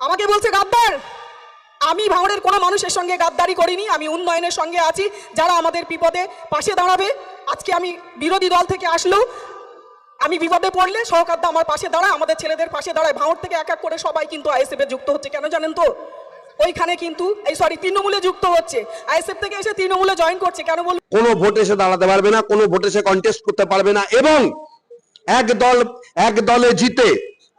আমাকে বলছে, গাদ্দার, আমি ভাঙড়ের কোনো মানুষের সঙ্গে গাদ্দারি করিনি, আমি উন্নয়নের সঙ্গে আছি, যারা আমাদের বিপদে পাশে দাঁড়াবে। আজকে আমি বিরোধী দল থেকে আসলেও আমি বিপদে পড়লে সহকারদা আমার পাশে দাঁড়ায়, আমাদের ছেলেদের পাশে দাঁড়ায়। ভাঙড় থেকে এক এক করে সবাই কিন্তু আইএসএফে যুক্ত হচ্ছে, কেন জানেন তো? ওইখানে কিন্তু, এই সরি তৃণমূলে যুক্ত হচ্ছে। আইএসএফ থেকে এসে তৃণমূলে জয়েন করছে, কেন বলুন? কোনো ভোটে সে দাঁড়াতে পারবে না, কোনো ভোটে সে কন্টেস্ট করতে পারবে না, এবং এক দল, এক দলে জিতে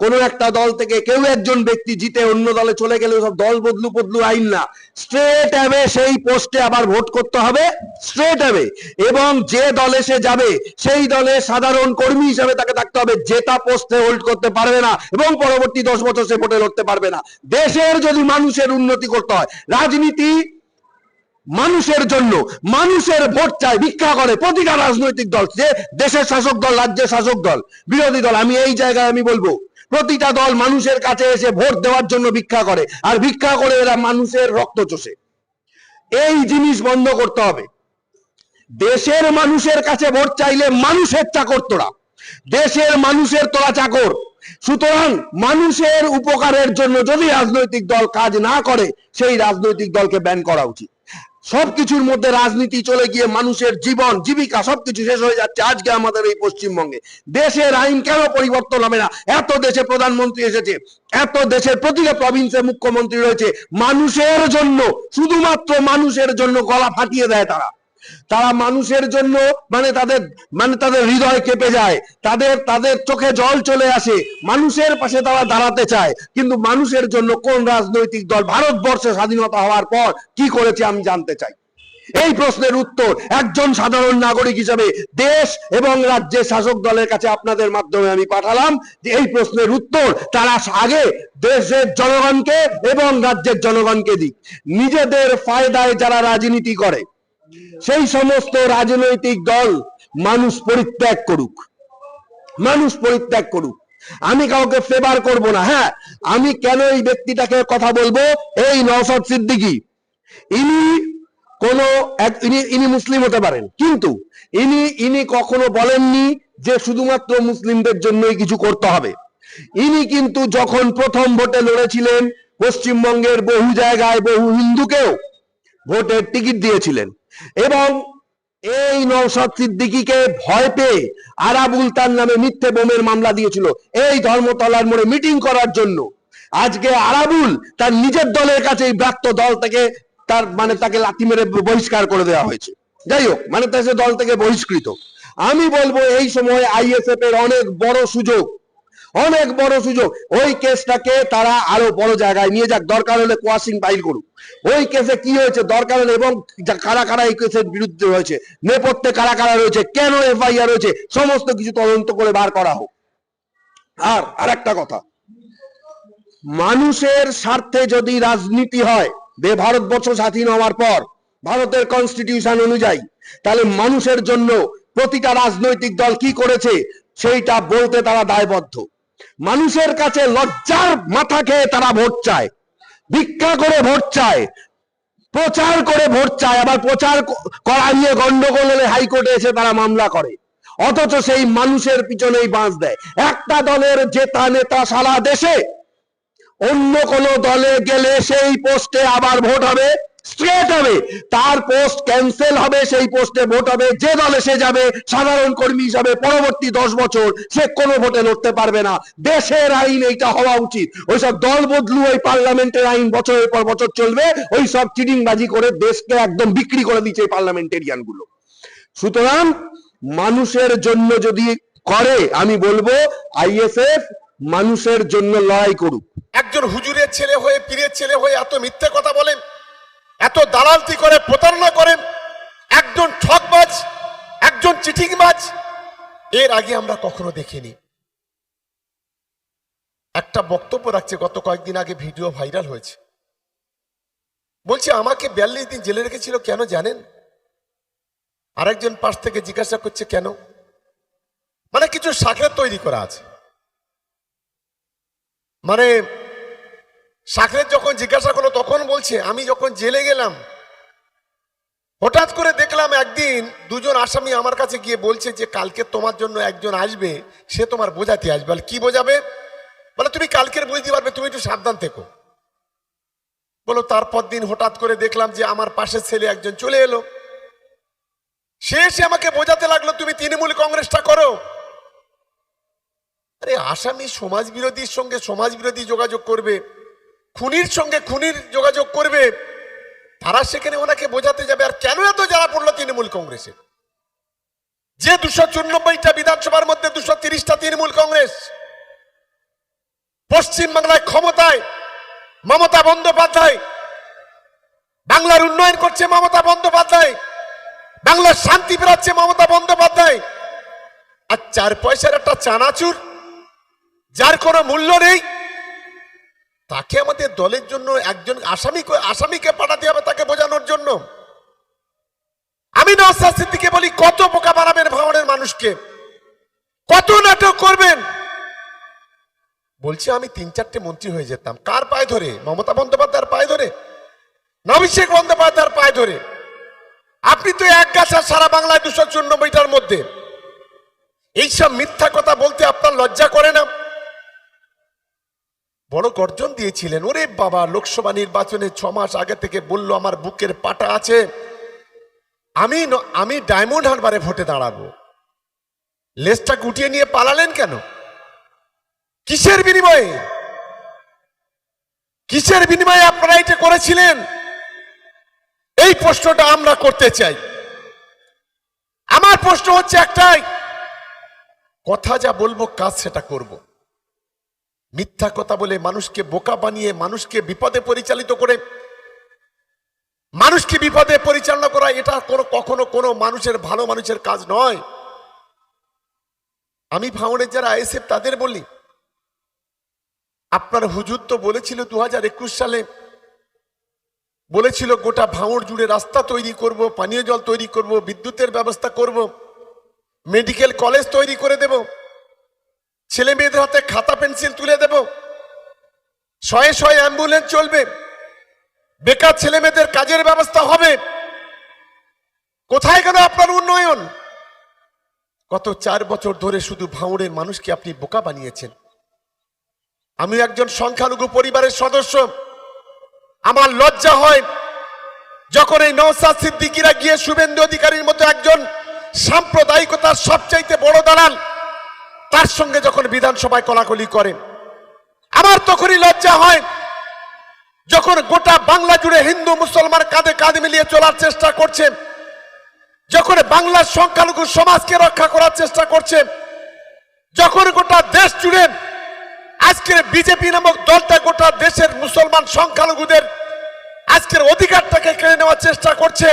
কোনো একটা দল থেকে কেউ একজন ব্যক্তি জিতে অন্য দলে চলে গেলে সব দল বদলু বদলু আইন না। স্ট্রেট অ্যাওয়ে সেই পোস্টে আবার ভোট করতে হবে। স্ট্রেট অ্যাওয়ে এবং যে দলে সে যাবে, সেই দলে সাধারণ কর্মী হিসাবে তাকে থাকতে হবে। জেতা পোস্টে হোল্ড করতে পারবে না এবং পরবর্তী দশ বছর সে ভোটে লড়তে পারবে না। দেশের যদি মানুষের উন্নতি করতে হয়, রাজনীতি মানুষের জন্য, মানুষের ভোট চাই ভিক্ষা করে প্রতিটা রাজনৈতিক দল, যে দেশের শাসক দল, রাজ্যের শাসক দল, বিরোধী দল, আমি এই জায়গায় আমি বলব প্রতিটা দল মানুষের কাছে এসে ভোট দেওয়ার জন্য ভিক্ষা করে, আর ভিক্ষা করে এরা মানুষের রক্ত চষে। এই জিনিস বন্ধ করতে হবে। দেশের মানুষের কাছে ভোট চাইলে মানুষের চাকর তোরা। দেশের মানুষের তোরা চাকর। সুতরাং মানুষের উপকারের জন্য যদি রাজনৈতিক দল কাজ না করে, সেই রাজনৈতিক দলকে ব্যান করা উচিত। সবকিছুর মধ্যে রাজনীতি চলে গিয়ে মানুষের জীবন, জীবিকা সবকিছু শেষ হয়ে যাচ্ছে আজকে আমাদের এই পশ্চিমবঙ্গে। দেশের আইন কেন পরিবর্তন হবে না? এত দেশে প্রধানমন্ত্রী এসেছে, এত দেশের প্রতিটা প্রভিন্সে মুখ্যমন্ত্রী রয়েছে। মানুষের জন্য, শুধুমাত্র মানুষের জন্য গলা ফাটিয়ে দেয় তারা। তারা মানুষের জন্য মানে তাদের মানে তাদের হৃদয় কেঁপে যায়। তাদের তাদের চোখে জল চলে আসে। মানুষের পাশে তারা দাঁড়াতে চায়। কিন্তু মানুষের জন্য কোন রাজনৈতিক দল ভারতবর্ষে স্বাধীনতা হওয়ার পর কি করেছে আমি জানতে চাই। এই প্রশ্নের উত্তর একজন সাধারণ নাগরিক হিসাবে দেশ এবং রাজ্যের শাসক দলের কাছে আপনাদের মাধ্যমে আমি পাঠালাম যে এই প্রশ্নের উত্তর তারা আগে দেশের জনগণকে এবং রাজ্যের জনগণকে দিক। নিজেদের ফায়দায় যারা রাজনীতি করে সেই সমস্ত রাজনৈতিক দল মানুষ পরিত্যাগ করুক। মানুষ পরিত্যাগ করুক। আমি কাউকে ফেভার করব না। হ্যাঁ আমি কেন এই ব্যক্তিটাকে কথা বলব? এই নওশাদ সিদ্দিকী। ইনি কোন ইনি ইনি মুসলিম হতে পারেন। কিন্তু ইনি ইনি কখনো বলেননি যে শুধুমাত্র মুসলিমদের জন্যই কিছু করতে হবে। ইনি কিন্তু যখন প্রথম ভোটে লড়েছিলেন, পশ্চিমবঙ্গের বহু জায়গায় বহু হিন্দুকেও ভোটের টিকিট দিয়েছিলেন। এবং এই নৌসদ সিদ্দিকিকে ভয় পেয়ে আরাবুল তার নামে মিথ্যে বোমের মামলা দিয়েছিল। এই ধর্মতলার মোড়ে মিটিং করার জন্য আজকে আরাবুল তার নিজের দলের কাছে এই ব্রাত্য দল থেকে তার মানে তাকে লাথি মেরে বহিষ্কার করে দেওয়া হয়েছে। যাই হোক মানে তার দল থেকে বহিষ্কৃত। আমি বলব এই সময় আইএসএফ এর অনেক বড় সুযোগ অনেক বড় সুযোগ। ওই কেসটাকে তারা আরও বড় জায়গায় নিয়ে যাক। দরকার হলে কোয়াশিং ফাইল করুক। ওই কেসে কি হয়েছে? দরকার হলে এবং কারা কারা এই কেসের বিরুদ্ধে রয়েছে? নেপথ্যে কারা কারা রয়েছে? কেন এফআইআর রয়েছে? সমস্ত কিছু তদন্ত করে বার করা হোক। আর আরেকটা কথা। মানুষের স্বার্থে যদি রাজনীতি হয় বে ভারতবর্ষ স্বাধীন হওয়ার পর ভারতের কনস্টিটিউশন অনুযায়ী, তাহলে মানুষের জন্য প্রতিটা রাজনৈতিক দল কি করেছে? সেইটা বলতে তারা দায়বদ্ধ। মানুষের কাছে লজ্জার মাথা খেয়ে তারা ভোট চায়। ভিক্ষা করে ভোট চায়, প্রচার করে ভোট চায়, আবার প্রচার করা নিয়ে গন্ডগোল হলে হাইকোর্টে এসে তারা মামলা করে। অথচ সেই মানুষের পিছনেই বাঁশ দেয়। একটা দলের জেতা নেতা সারা দেশে, অন্য কোন দলে গেলে সেই পোস্টে আবার ভোট হবে। স্ট্রেট হবে। তার পোস্ট ক্যান্সেল হবে, সেই পোস্টে ভোট হবে। যে দলে সে যাবে, সাধারণ কর্মী হিসাবে পরবর্তী দশ বছর সে কোনো ভোটে লড়তে পারবে না। দেশের আইন এইটা হওয়া উচিত। ওইসব দল বদলু, ওই পার্লামেন্টের আইন বছরের পর বছর চলবে ওই সব চিটিংবাজি করে দেশকে একদম বিক্রি করে দিচ্ছে এই পার্লামেন্টেরিয়ানগুলো সুতরাং মানুষের জন্য যদি করে, আমি বলব আইএসএফ মানুষের জন্য লড়াই করুক। একজন হুজুরের ছেলে হয়ে, পীরের ছেলে হয়ে এত মিথ্যে কথা বলেন এত দালালতি করে প্রতারণা করেন একজন ঠকবাজ, একজন চিঠিংবাজ এর আগে আমরা কখনো দেখিনি। একটা বক্তব্য রাখছে, গত কয়েকদিন আগে ভিডিও ভাইরাল হয়েছে। বলছে, আমাকে বিয়াল্লিশ দিন জেলে রেখেছিল কেন জানেন? আরেকজন পাশ থেকে জিজ্ঞাসা করছে, কেন? মানে কিছু শাখের তৈরি করা আছে। মানে শাকরের যখন জিজ্ঞাসা করল, তখন বলছে, আমি যখন জেলে গেলাম, হঠাৎ করে দেখলাম একদিন দুজন আসামি আমার কাছে গিয়ে বলছে যে, কালকে তোমার জন্য একজন আসবে, সে তোমার বোঝাতে আসবে। বলে, কি বোঝাবে? বলে, তুমি কালকের বুঝতে পারবে, তুমি একটু সাবধান থেকো। বলো, তারপর দিন হঠাৎ করে দেখলাম যে, আমার পাশের ছেলে একজন চলে এলো। সে এসে আমাকে বোঝাতে লাগল, তুমি তৃণমূল কংগ্রেসটা করো? আরে, আসামি সমাজ বিরোধীর সঙ্গে সমাজ বিরোধী যোগাযোগ করবে। খুনির সঙ্গে খুনির যোগাযোগ করবে, তারা সেখানে ওনাকে বোঝাতে যাবে। আর কেন এত যারা পড়ল তৃণমূল কংগ্রেসের? যে দুশো চুরানব্বইটা বিধানসভার মধ্যে দুশো তিরিশটা তৃণমূল কংগ্রেস, পশ্চিম বাংলায় ক্ষমতায়, মমতা বন্দ্যোপাধ্যায়, বাংলার উন্নয়ন করছে মমতা বন্দ্যোপাধ্যায়, বাংলার শান্তি ফেরাচ্ছে মমতা বন্দ্যোপাধ্যায়। আর চার পয়সার একটা চানাচুর, যার কোনো মূল্য নেই তাকে আমাদের দলের জন্য একজন আসামি আসামিকে পাঠাতে হবে তাকে বোঝানোর জন্য। আমি নওসাদ সিদ্দিকে বলি, কত বোকা বানাবেন ভাঙনের মানুষকে? কত নাটক করবেন? বলছি, আমি তিন চারটে মন্ত্রী হয়ে যেতাম। কার পায়ে ধরে? মমতা বন্দ্যোপাধ্যায়ের পায়ে ধরে? না অভিষেক বন্দ্যোপাধ্যায়ের পায়ে ধরে? আপনি তো এক গাছা সারা বাংলায় দুশো চুরানব্বইটার মধ্যে। এইসব মিথ্যা কথা বলতে আপনার লজ্জা করে না? বড় গর্জন দিয়েছিলেন, ওরে বাবা, লোকসভা নির্বাচনে ছ মাস আগে থেকে বলল আমার বুকের পাটা আছে। আমি আমি ডায়মন্ড হারবারে ভোটে দাঁড়াবো। লেজটা গুটিয়ে নিয়ে পালালেন কেন? কিসের বিনিময়ে? কিসের বিনিময়ে আপনারা এটা করেছিলেন? এই প্রশ্নটা আমরা করতে চাই। আমার প্রশ্ন হচ্ছে একটাই, কথা যা বলব, কাজ সেটা করব। মিথ্যা কথা বলে মানুষকে বোকা বানিয়ে মানুষকে বিপদে পরিচালিত করে, মানুষকে বিপদে পরিচালনা করা, এটা কোনো কখনো কোনো মানুষের ভালো মানুষের কাজ নয়। আমি ভাঙনের যারা আইএসএফ, তাদের বলি, আপনার হুজুর তো বলেছিল দু হাজার একুশ সালে, বলেছিল গোটা ভাঙড় জুড়ে রাস্তা তৈরি করব, পানীয় জল তৈরি করব, বিদ্যুতের ব্যবস্থা করব, মেডিকেল কলেজ তৈরি করে দেব। ছেলে মেয়েদের হাতে খাতা, পেন্সিল তুলে দেব। শয়ে শয়ে অ্যাম্বুলেন্স চলবে। বেকার ছেলে মেয়েদের কাজের ব্যবস্থা হবে। কোথায় গেল আপনার উন্নয়ন? গত চার বছর ধরে শুধু ভাঙড়ের মানুষকে আপনি বোকা বানিয়েছেন। আমি একজন সংখ্যালঘু পরিবারের সদস্য। আমার লজ্জা হয় যখন এই নৌসাদ সিদ্দিকিরা গিয়ে শুভেন্দু অধিকারীর মতো একজন সাম্প্রদায়িকতার সবচাইতে বড় দালাল তার সঙ্গে যখন বিধানসভায় কলাকলি করেন, আমার তখনই লজ্জা হয় যখন গোটা বাংলা জুড়ে হিন্দু মুসলমান কাঁধে কাঁধ মিলিয়ে চলার চেষ্টা করছে যখন বাংলার সংখ্যালঘু সমাজকে রক্ষা করার চেষ্টা করছে যখন গোটা দেশ জুড়ে আজকের বিজেপি নামক দলটা গোটা দেশের মুসলমান সংখ্যালঘুদের আজকের অধিকারটাকে কেড়ে নেওয়ার চেষ্টা করছে,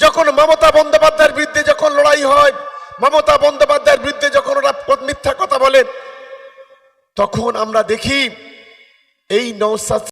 যখন মমতা বন্দ্যোপাধ্যায়ের বিরুদ্ধে যখন লড়াই হয় মমতা বন্দ্যোপাধ্যায়ের বিরুদ্ধে যখন ওরা মিথ্যা কথা বলে তখন আমরা দেখি এই নৌসাদ